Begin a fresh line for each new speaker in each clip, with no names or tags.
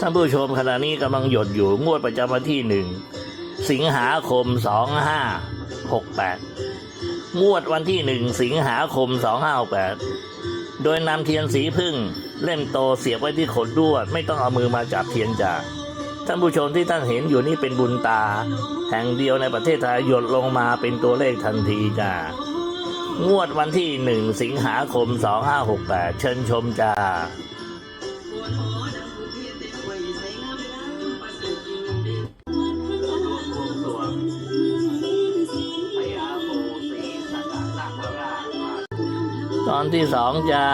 ท่านผู้ชมขณะนี้กำลังหยดอยู่งวดประจำวันที่หนึ่งสิงหาคมสองห้าหกแปดงวดวันที่หนึ่งสิงหาคมสองห้าแปดโดยนำเทียนสีพึ่งเล่มโตเสียบไว้ที่ขนลวด ไม่ต้องเอามือมาจับเทียนจ่าท่านผู้ชมที่ท่านเห็นอยู่นี่เป็นบุญตา แห่งเดียวในประเทศไทยหยดลงมาเป็นตัวเลขทันทีจ้างวดวันที่หนึ่งสิงหาคมสองห้าหกแปดเชิญชมจ้า ตอนที่สองจ้า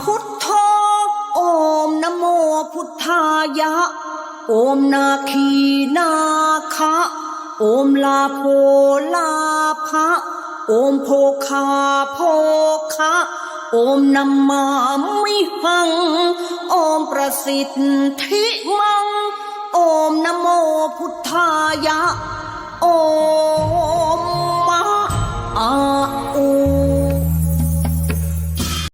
พุท
โธโอม
นโมพุทธายะ โอมนาคีนาคะ โอมลาโพลาภะโอมโพคาโพคะโอมนำมมามิหัง โอมประสิทธิมัง โอมนโมพุทธายะ โอมมะอา